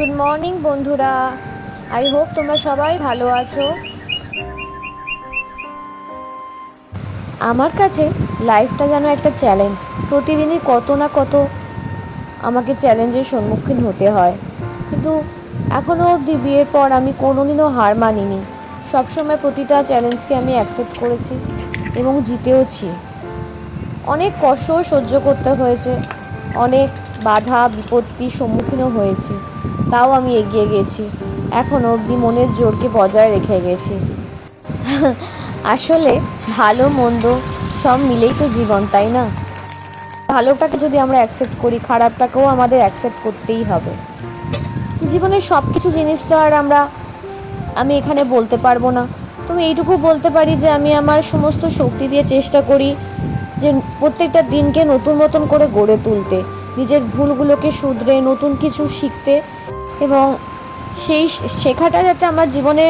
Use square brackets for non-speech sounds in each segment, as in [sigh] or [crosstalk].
Good morning বন্ধুরা। I hope তোমরা সবাই ভালো আছো। আমার কাছে লাইফটা যেন একটা চ্যালেঞ্জ প্রতিদিনই কত না কত আমাকে চ্যালেঞ্জের সম্মুখীন হতে হয়। কিন্তু এখনও অবধি বিয়ের পর আমি কোনোদিনও হার মানিনি। সবসময় প্রতিটা চ্যালেঞ্জকে আমি অ্যাকসেপ্ট করেছি এবং জিতেওছি। অনেক কষ্টও সহ্য করতে হয়েছে। অনেক বাধা বিপত্তির সম্মুখীনও হয়েছি। তাও আমি এগিয়ে গেছি। এখন অবধি মনের জোরকে বজায় রেখে গেছি। আসলে ভালো, মন্দ, সব মিলেই তো জীবন, তাই না? ভালোটাকে যদি আমরা অ্যাকসেপ্ট করি, খারাপটাকেও আমাদের অ্যাকসেপ্ট করতেই হবে। জীবনের সব কিছু জিনিস তো আর আমরা, আমি এখানে বলতে পারব না। তবে এইটুকু বলতে পারি যে আমি আমার সমস্ত শক্তি দিয়ে চেষ্টা করি যে প্রত্যেকটা দিনকে নতুন মতন করে গড়ে তুলতে, নিজের ভুলগুলোকে শুধরে, নতুন কিছু শিখতে এবং সেই শেখাটা যাতে আমার জীবনে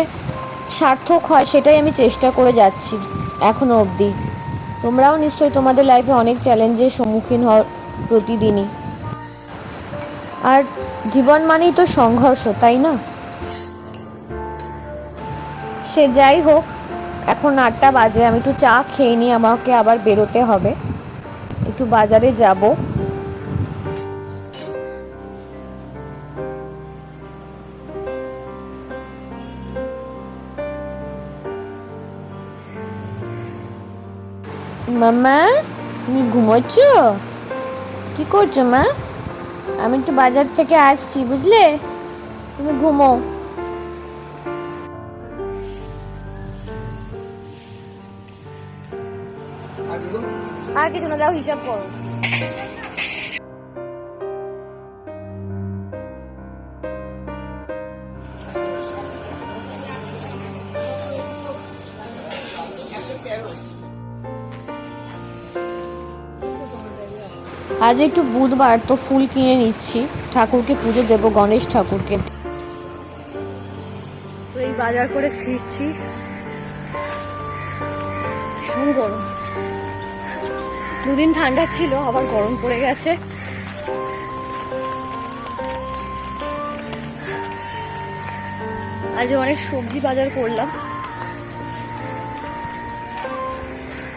সার্থক হয়, সেটাই আমি চেষ্টা করে যাচ্ছি এখনও অবধি। তোমরাও নিশ্চয়ই তোমাদের লাইফে অনেক চ্যালেঞ্জের সম্মুখীন হও প্রতিদিনই। আর জীবন মানেই তো সংঘর্ষ, তাই না? সে যাই হোক, এখন আটটা বাজে, আমি একটু চা খেয়ে নিয়ে আমাকে আবার বেরোতে হবে। একটু বাজারে যাব। মাম্মা তুমি ঘুমোচ্ছ? কি করছ মা? আমি তো বাজার থেকে আসছি বুঝলে? তুমি ঘুমো। আর কিছু না দাও হিসাব করো। আজ একটু বুধবার তো ফুল কিনে নিচ্ছি। ঠাকুরকে পুজো দেব, গণেশ ঠাকুরকে। এই বাজার করে ফিরছি। ভীষণ গরম। দুদিন ঠান্ডা ছিল, আবার গরম পড়ে গেছে। আজ অনেক সবজি বাজার করলাম।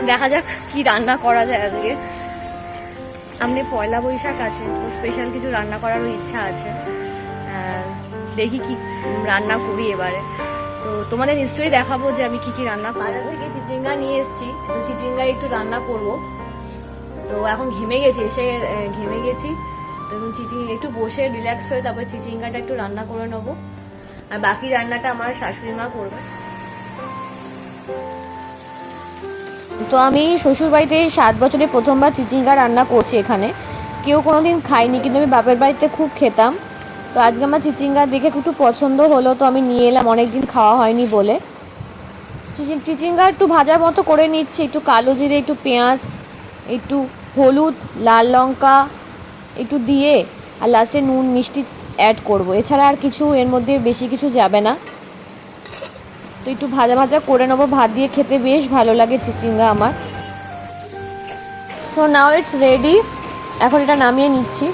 দেখা যাক কি রান্না করা যায় আজকে। সামনে পয়লা বৈশাখ আছে, তো স্পেশাল কিছু রান্না করারও ইচ্ছা আছে। দেখি কি রান্না করি এবারে। তো তোমাদের নিশ্চয়ই দেখাবো যে আমি কি কি রান্না বাজার থেকে চিচিঙ্গা নিয়ে এসেছি, তো চিচিঙ্গা একটু রান্না করব। তো এখন ঘেমে গেছি, এসে ঘেমে গেছি। তো এখন চিচিং, একটু বসে রিল্যাক্স হয়ে তারপর চিচিঙ্গাটা একটু রান্না করে নেব। আর বাকি রান্নাটা আমার শাশুড়ি মা করবে। তো আমি শ্বশুর বাড়িতে সাত বছরে প্রথমবার চিচিঙ্গা রান্না করছি এখানে। কেউ কোনো দিন খাইনি কিন্তু আমি বাপের বাড়িতে খুব খেতাম। তো আজকে আমার চিচিঙ্গা দেখে একটু পছন্দ হলো, তো আমি নিয়ে এলাম অনেক দিন খাওয়া হয়নি বলে। চিচি- চিচিঙ্গা একটু ভাজার মতো করে নিচ্ছি, একটু কালো জিরে, একটু পেঁয়াজ, একটু হলুদ, লাল লঙ্কা, একটু দিয়ে, আর লাস্টে নুন, মিষ্টি অ্যাড করব। এছাড়া আর কিছু, এর মধ্যে বেশি কিছু যাবে না। তো একটু ভাজা ভাজা করে নেব। ভাত দিয়ে খেতে বেশ ভালো লাগে চিচিঙ্গা আমার। সো নাও ইটস রেডি এখন এটা নামিয়ে নিচ্ছি।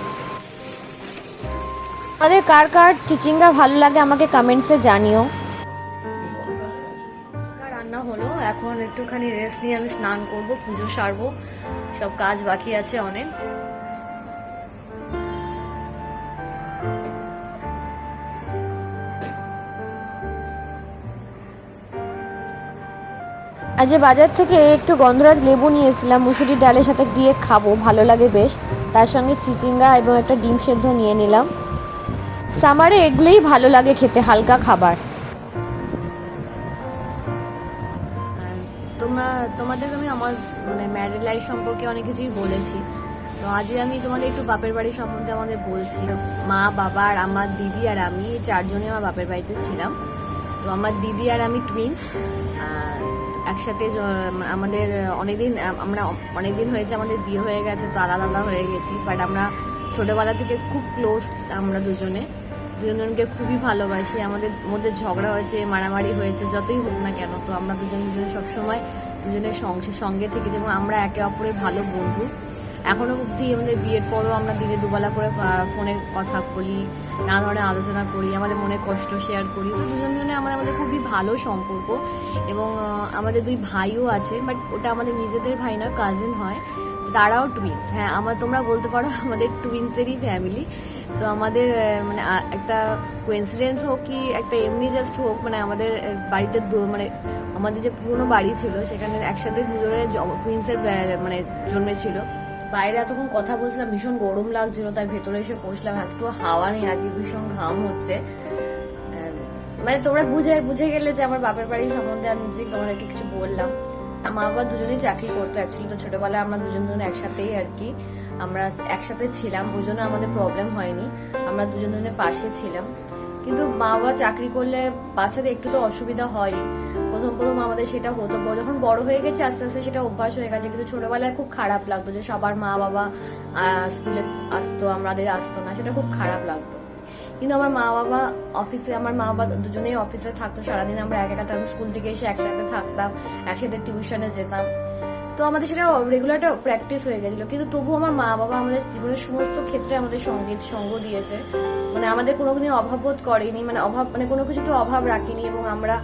আমাদের কার কার চিচিঙ্গা ভালো লাগে আমাকে কমেন্টসে জানিও। রান্না হলো। এখন একটুখানি রেস্ট নিয়ে আমি স্নান করব, পুজো সারবো। সব কাজ বাকি আছে অনেক। আজ বাজার থেকে একটু গন্ধরাজ লেবু নিয়ে এসেছিলাম মুসুরি ডালের সাথে দিয়ে খাব, ভালো লাগে বেশ। তার সঙ্গে চিচিঙ্গা এবং একটা ডিম সেদ্ধ নিয়ে নিলাম। সামারে এগুলোই ভালো লাগে খেতে, হালকা খাবার। তোমরা, তোমাদের আমি আমার মানে ম্যারিড লাইফ সম্পর্কে অনেক কিছুই বলেছি। তো আজকে আমি তোমাদের একটু বাপের বাড়ি সম্বন্ধে আমাদের বলছি, মা, বাবা, আর আমার দিদি আর আমি চারজনে আমার বাপের বাড়িতে ছিলাম। তো আমার দিদি আর আমি টুইন্স একসাথে আমাদের অনেকদিন আমরা অনেকদিন হয়েছে আমাদের বিয়ে হয়ে গেছে, তো আলাদা আলাদা হয়ে গেছি বাট আমরা ছোটোবেলা থেকে খুব ক্লোজ আমরা দুজনে। দুজনকে খুবই ভালোবাসি, আমাদের মধ্যে ঝগড়া হয়েছে, মারামারি হয়েছে, যতই হোক না কেন, তো আমরা দুজন দুজন সবসময় দুজনের সঙ্গে সঙ্গে থেকে যেমন আমরা একে অপরের ভালো বন্ধু। এখনও অবধি আমাদের বিয়ের পরও আমরা দিনে দুবেলা করে ফোনে কথা বলি, নানা ধরনের আলোচনা করি, আমাদের মনে কষ্ট শেয়ার করি। তো দুজন দুজনে আমাদের আমাদের খুবই ভালো সম্পর্ক এবং আমাদের দুই ভাইও আছে বাট ওটা আমাদের নিজেদের ভাই নয় কাজিন হয়। তারাও টুইন্স হ্যাঁ আমার তোমরা বলতে পারো [laughs] আমাদের টুইন্সেরই ফ্যামিলি তো আমাদের মানে একটা কোইন্সিডেন্স হোক কি, একটা এমনি জাস্ট হোক মানে আমাদের বাড়িতে মানে আমাদের যে পুরনো বাড়ি ছিল, সেখানে একসাথে দুজনে টুইন্সের মানে জন্মেছিল। বাইরে এতক্ষণ কথা বলছিলাম, ভীষণ গরম লাগছিল, তাই ভেতরে এসে পৌঁছলাম একটু হাওয়া নেই, আজকে ভীষণ ঘাম হচ্ছে। মানে তোমরা বুঝে বুঝে গেলে যে আমার বাপের বাড়ির সম্বন্ধে আমি যে তোমাদেরকে কিছু বললাম। মা বাবা দুজনেই চাকরি করতো অ্যাকচুয়ালি তো ছোটবেলায় আমরা দুজন দুজন একসাথেই আর কি। আমরা একসাথে ছিলাম, ওই জন্য আমাদের প্রবলেম হয়নি। আমরা দুজন দুজনের পাশে ছিলাম। কিন্তু মা বাবা চাকরি করলে বাচ্চাদের একটু তো অসুবিধা হয় প্রথম প্রথম আমাদের সেটা হতো। যখন বড় হয়ে গেছে, আস্তে আস্তে সেটা অভ্যাস হয়ে গেছে। কিন্তু ছোটবেলায় খুব খারাপ লাগতো যে সবার মা বাবা স্কুলে আসতো, আমাদের আসতো না। সেটা খুব খারাপ লাগতো। কিন্তু আমার মা বাবা অফিসে, আমার মা বাবা দুজনেই অফিসে থাকতো। সারাদিন আমরা এক একা স্কুল থেকে এসে একসাথে থাকতাম, একসাথে টিউশনে যেতাম। তো আমাদের সেটা রেগুলার একটা প্র্যাকটিস হয়ে গেছিল। কিন্তু তবু আমার মা বাবা আমাদের জীবনের সমস্ত ক্ষেত্রে আমাদের সংগীত, সঙ্গ দিয়েছে। মানে আমাদের কোনো দিন অভাব বোধ করেনি মানে অভাব মানে কোনো কিছুতে অভাব রাখিনি এবং আমরা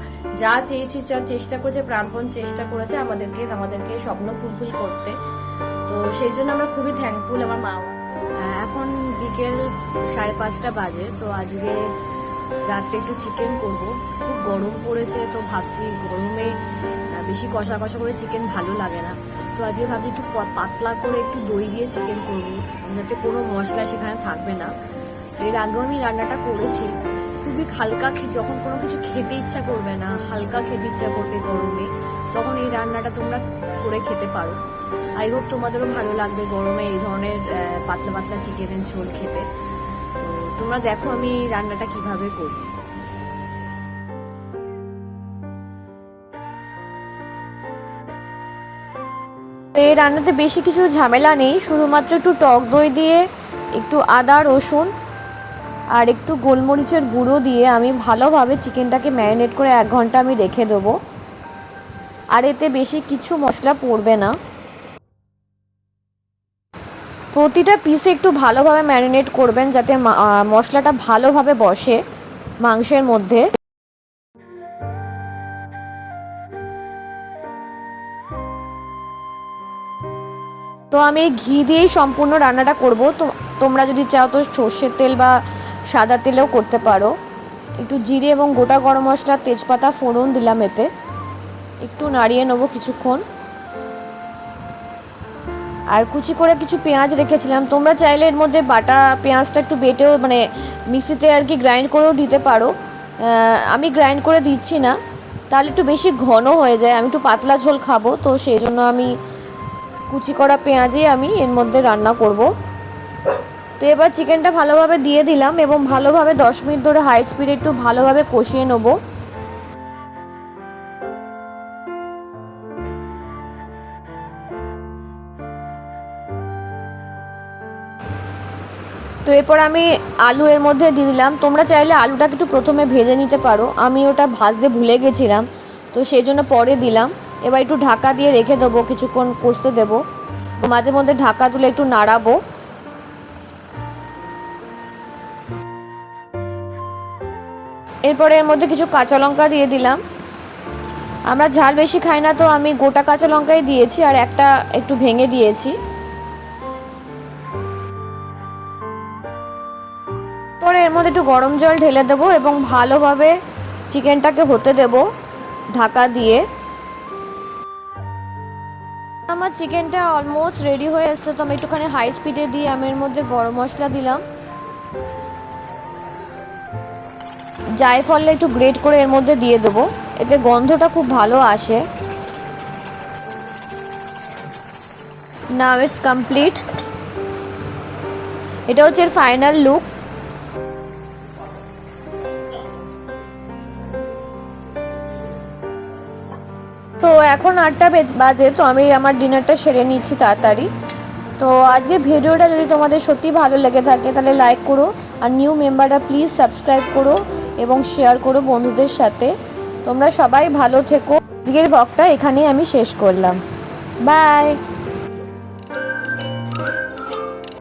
যা চেয়েছি, যা চেষ্টা করেছে, প্রাণপণ চেষ্টা করেছে, আমাদেরকে আমাদেরকে স্বপ্ন ফুলফিল করতে। তো সেই জন্য আমরা খুবই থ্যাঙ্কফুল আমার মা বাবা। এখন বিকেল সাড়ে পাঁচটা বাজে, তো আজকে রাত্রে একটু চিকেন করব। খুব গরম পড়েছে, তো ভাবছি গরমে বেশি কষা কষা করে চিকেন ভালো লাগে না। তো আজকে ভাবছি একটু পাতলা করে একটু দই দিয়ে চিকেন করব, যাতে কোনো মশলা সেখানে থাকবে না। এর আগেও আমি রান্নাটা করেছি, খুবই হালকা যখন কোনো কিছু খেতে ইচ্ছা করবে না, হালকা খেতে ইচ্ছা করবে গরমে, তখন এই রান্নাটা তোমরা করে খেতে পারো। আই হোপ তোমাদেরও ভালো লাগবে গরমে এই ধরনের পাতলা পাতলা চিকেনের ঝোল খেতে। তো তোমরা দেখো আমি রান্নাটা কীভাবে করি। তো এই রান্নাতে বেশি কিছু ঝামেলা নেই, শুধুমাত্র একটু টক দই দিয়ে, একটু আদা, রসুন আর একটু গোলমরিচের গুঁড়ো দিয়ে আমি ভালোভাবে চিকেনটাকে ম্যারিনেট করে এক ঘণ্টা আমি রেখে দেবো। আর এতে বেশি কিছু মশলা পড়বে না। প্রতিটা পিসে একটু ভালোভাবে ম্যারিনেট করবেন যাতে মশলাটা ভালোভাবে বসে মাংসের মধ্যে। তো আমি ঘি দিয়েই সম্পূর্ণ রান্নাটা করব। তো তোমরা যদি চাও তো সর্ষের তেল বা সাদা তেলেও করতে পারো। একটু জিরে এবং গোটা গরম মশলা, তেজপাতা, ফোড়ন দিলাম এতে। একটু নাড়িয়ে নেব কিছুক্ষণ। আর কুচি করে কিছু পেঁয়াজ রেখেছিলাম। তোমরা চাইলে এর মধ্যে বাটা পেঁয়াজটা একটু বেটেও মানে মিক্সিতে আর কি গ্রাইন্ড করেও দিতে পারো। আমি গ্রাইন্ড করে দিচ্ছি না। তাহলে একটু বেশি ঘন হয়ে যায়। আমি একটু পাতলা ঝোল খাব, তো সেই জন্য আমি কুচি করা পেঁয়াজই আমি এর মধ্যে রান্না করব। তো এবার চিকেনটা ভালোভাবে দিয়ে দিলাম এবং ভালোভাবে দশ মিনিট ধরে হাই স্পিডে একটু ভালোভাবে কষিয়ে নেব। তো এরপর আমি আলু এর মধ্যে দিয়ে দিলাম। তোমরা চাইলে আলুটাকে একটু প্রথমে ভেজে নিতে পারো। আমি ওটা ভাজতে ভুলে গেছিলাম, তো সেই জন্য পরে দিলাম। এবার একটু ঢাকা দিয়ে রেখে দেবো, কিছুক্ষণ কষতে দেবো। মাঝে মধ্যে ঢাকা তুলে একটু নাড়াবো। এরপরে এর মধ্যে কিছু কাঁচা লঙ্কা দিয়ে দিলাম। আমরা ঝাল বেশি খাই না তো আমি গোটা কাঁচা লঙ্কাই দিয়েছি আর একটা একটু ভেঙে দিয়েছি। পরে এর মধ্যে একটু গরম জল ঢেলে দেবো এবং ভালোভাবে চিকেনটাকে হতে দেব ঢাকা দিয়ে। আমার চিকেনটা অলমোস্ট রেডি হয়ে এসছে, তো আমি একটুখানি হাই স্পিডে দিয়ে আমি এর মধ্যে গরম মশলা দিলাম। জায়ফলটা একটু গ্রেট করে এর মধ্যে দিয়ে দেবো। এতে গন্ধটা খুব ভালো আসে। নাও ইটস কমপ্লিট এটা হচ্ছে এর ফাইনাল লুক তো এখন আটটা বেজ- বাজে, তো আমি আমার ডিনারটা সেরে নিচ্ছি তাড়াতাড়ি। তো আজকে ভিডিওটা যদি তোমাদের সত্যি ভালো লেগে থাকে, তাহলে লাইক করো আর নিউ মেম্বাররা প্লিজ সাবস্ক্রাইব করো এবং শেয়ার করো বন্ধুদের সাথে। তোমরা সবাই ভালো থেকো। আজকের ভ্লগটা এখানেই আমি শেষ করলাম। বাই